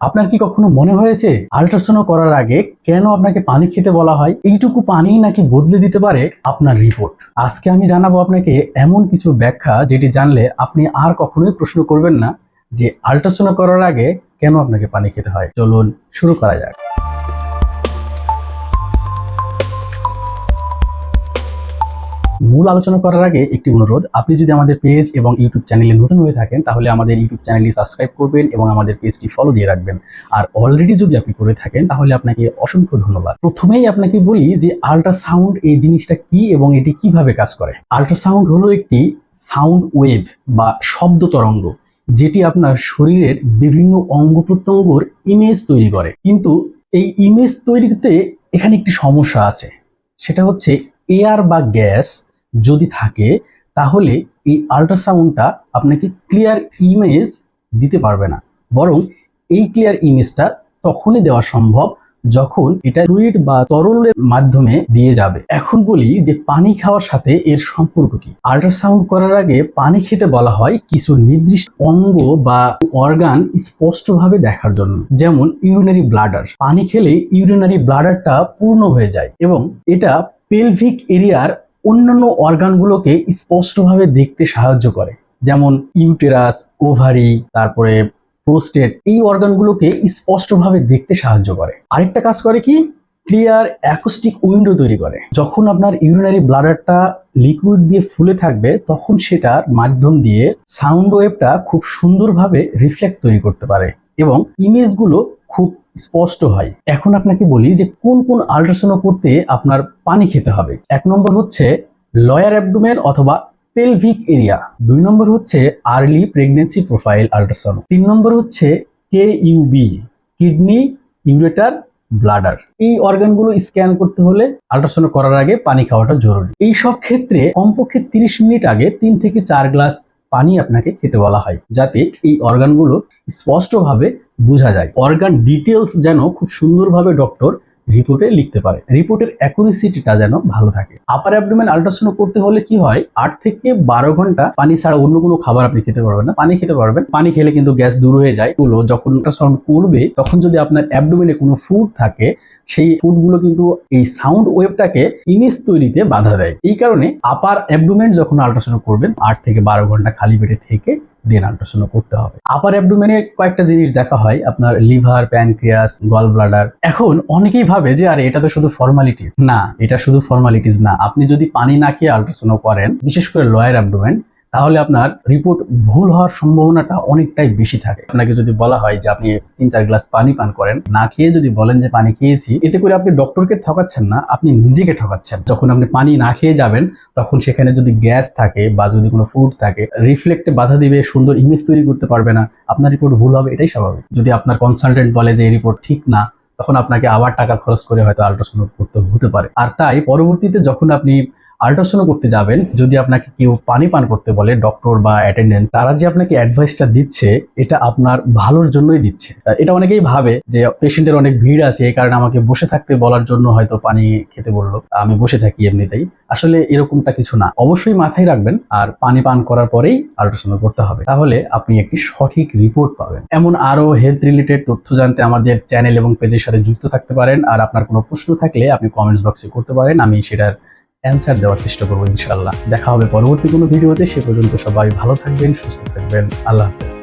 আপনার কি কখনো মনে হয়েছে আল্ট্রাসাউন্ড করার আগে কেন আপনাকে পানি খেতে বলা হয়? এইটুকু পানি নাকি বদলে দিতে পারে আপনার রিপোর্ট আজকে আমি জানাব আপনাকে এমন কিছু ব্যাখ্যা যেটি জানলে আপনি আর কখনোই প্রশ্ন করবেন না যে আল্ট্রাসাউন্ড করার আগে কেন আপনাকে পানি খেতে হয়। চলুন শুরু করা যাক। মূল আলোচনা করার আগে একটি অনুরোধ। আপনি যদি আমাদের পেজ এবং ইউটিউব চ্যানেলে নতুন হয়ে থাকেন, তাহলে আমাদের ইউটিউব চ্যানেলটি সাবস্ক্রাইব করবেন এবং আমাদের পেজটি ফলো দিয়ে রাখবেন। আর অলরেডি যদি আপনি করে থাকেন, তাহলে আপনাকে অসংখ্য ধন্যবাদ। প্রথমেই আপনাকে বলি যে আল্ট্রাসাউন্ড এই জিনিসটা কি এবং এটি কীভাবে কাজ করে? আল্ট্রাসাউন্ড হলো একটি সাউন্ড ওয়েভ বা শব্দ তরঙ্গ, যেটি আপনার শরীরের বিভিন্ন অঙ্গ প্রত্যঙ্গর ইমেজ তৈরি করে। কিন্তু এই ইমেজ তৈরিতে এখানে একটি সমস্যা আছে। সেটা হচ্ছে এয়ার বা গ্যাস যদি থাকে, তাহলে এই আল্ট্রাসাউন্ডটা আপনাকে ক্লিয়ার ইমেজ দিতে পারবে না। বরং এই ক্লিয়ার ইমেজটা তখনই দেওয়া সম্ভব যখন এটা ফ্লুইড বা তরলের মাধ্যমে দিয়ে যাবে। এখন বলি যে পানি খাওয়ার সাথে এর সম্পর্ক কি? আল্ট্রাসাউন্ড করার আগে পানি খেতে বলা হয় কিছু নির্দিষ্ট অঙ্গ বা অর্গান স্পষ্টভাবে দেখার জন্য। যেমন ইউরিনারি ব্লাডার পানি খেলে ইউরিনারি ব্লাডারটা পূর্ণ হয়ে যায় এবং এটা পেলভিক এরিয়ার অন্যান্য অর্গানগুলোকে স্পষ্টভাবে দেখতে সাহায্য করে। যেমন ইউটেরাস, ওভারি, তারপরে প্রোস্টেট, এই অর্গানগুলোকে স্পষ্টভাবে দেখতে সাহায্য করে। আরেকটা কাজ করে কি? ক্লিয়ার অ্যাকোস্টিক উইন্ডো তৈরি করে। যখন আপনার ইউরিনারি ব্লাডারটা লিকুইড দিয়ে ফুলে থাকবে, তখন সেটার মাধ্যম দিয়ে সাউন্ড ওয়েভটা খুব সুন্দরভাবে রিফ্লেক্ট তৈরি করতে পারে এবং ইমেজগুলো খুব স্পষ্ট হয়। এখন আপনাকে বলি যে কোন কোন আল্ট্রাসাউন্ড করতে আপনার পানি খেতে হবে। এক নম্বর হচ্ছে লয়ার অ্যাবডোমেন অথবা পেলভিক এরিয়া দুই নম্বর হচ্ছে আর্লি প্রেগনেন্সি প্রোফাইল আল্ট্রাসাউন্ড তিন নম্বর হচ্ছে K UB kidney ureter bladder এই অর্গানগুলো স্ক্যান করতে হলে আল্ট্রাসাউন্ড করার আগে পানি খাওয়াটা জরুরি। এই সব ক্ষেত্রে কমপক্ষে তিরিশ মিনিট আগে তিন থেকে চার গ্লাস পানি আপনাকে খেতে বলা হয়, যাতে এই অর্গানগুলো স্পষ্টভাবে বোঝা যায়। অর্গান ডিটেলস যেন খুব সুন্দরভাবে ডক্টর রিপোর্টে লিখতে পারে। রিপোর্টের অ্যাকুরেসিটিটা যেন ভালো থাকে। আপার অ্যাবডোমেন আল্ট্রাসাউন্ড করতে হলে কি হয়? আট থেকে বারো ঘণ্টা পানি ছাড়া অন্য কোনো খাবার আপনি খেতে পারবেন না। পানি খেতে পারবেন। পানি খেলে কিন্তু গ্যাস দূর হয়ে যায়। গুলো যখন আল্ট্রাসাউন্ড করবে, তখন যদি আপনার অ্যাবডোমেনে কোনো ফুড থাকে, সেই ফুডগুলো কিন্তু এই সাউন্ড ওয়েভটাকে ইমেজ তৈরিতে বাধা দেয়। এই কারণে আপার অ্যাবডোমেন যখন আল্ট্রাসাউন্ড করবেন, আট থেকে বারো ঘণ্টা খালি পেটে থেকে দেন আল্ট্রাসাউন্ড করতে হবে। আপার অ্যাবডোমেনে কয়েকটা জিনিস দেখা হয়, আপনার লিভার প্যানক্রিয়াস গল ব্লাডার এখন অনেকেই ভাবে যে, আরে, এটা তো শুধু ফর্মালিটিস না, এটা শুধু ফর্মালিটিস না। আপনি যদি পানি না খেয়ে আল্ট্রাসাউন্ড করেন, বিশেষ করে লয়ার অ্যাবডোমেন তাহলে আপনার রিপোর্ট ভুল হওয়ার সম্ভাবনাটা অনেকটাই বেশি থাকে। আপনাকে যদি বলা হয় যে আপনি তিন চার গ্লাস পানি পান করেন, না খেয়ে যদি বলেন যে পানি খেয়েছি, এতে করে আপনি ডক্টরকে ঠকাচ্ছেন না, আপনি নিজেকে ঠকাচ্ছেন। যখন আপনি পানি না খেয়ে যাবেন, তখন সেখানে যদি গ্যাস থাকে বা যদি কোনো ফুড থাকে রিফ্লেক্টে বাধা দিবে, সুন্দর ইমেজ তৈরি করতে পারবে না, আপনার রিপোর্ট ভুল হবে, এটাই স্বাভাবিক। যদি আপনার কনসালটেন্ট বলে যে এই রিপোর্ট ঠিক না, তখন আপনাকে আবার টাকা খরচ করে হয়তো আল্ট্রাসাউন্ড করতে হতে পারে। আর তাই পরবর্তীতে যখন আপনি আল্ট্রাসাউন্ড করতে যাবেন, যদি আপনাকে কেউ পানি পান করতে বলে ডক্টর বা অ্যাটেন্ডেন্ট তারা যে আপনাকে অ্যাডভাইসটা দিচ্ছে, এটা আপনার ভালোর জন্যই দিচ্ছে। এটা অনেকেই ভাবে যে পেশেন্টের অনেক ভিড় আছে, এই কারণে আমাকে বসে থাকতে বলার জন্য হয়তো পানি খেতে বলল। আমি বসে থাকি এমনিতেই। আসলে এরকমটা কিছু না। অবশ্যই মাথায় রাখবেন, আর পানি পান করার পরেই আল্ট্রাসাউন্ড করতে হবে। তাহলে আপনি একটি সঠিক রিপোর্ট পাবেন। এমন আরও হেলথ রিলেটেড তথ্য জানতে আমাদের চ্যানেল এবং পেজের সাথে যুক্ত থাকতে পারেন। আর আপনার কোনো প্রশ্ন থাকলে আপনি কমেন্টস বক্সে করতে পারেন। আমি সেটার অ্যান্সার দেওয়ার চেষ্টা করব ইনশাল্লাহ দেখা হবে পরবর্তী কোনো ভিডিওতে। সে পর্যন্ত সবাই ভালো থাকবেন, সুস্থ থাকবেন। আল্লাহ হাফেজ।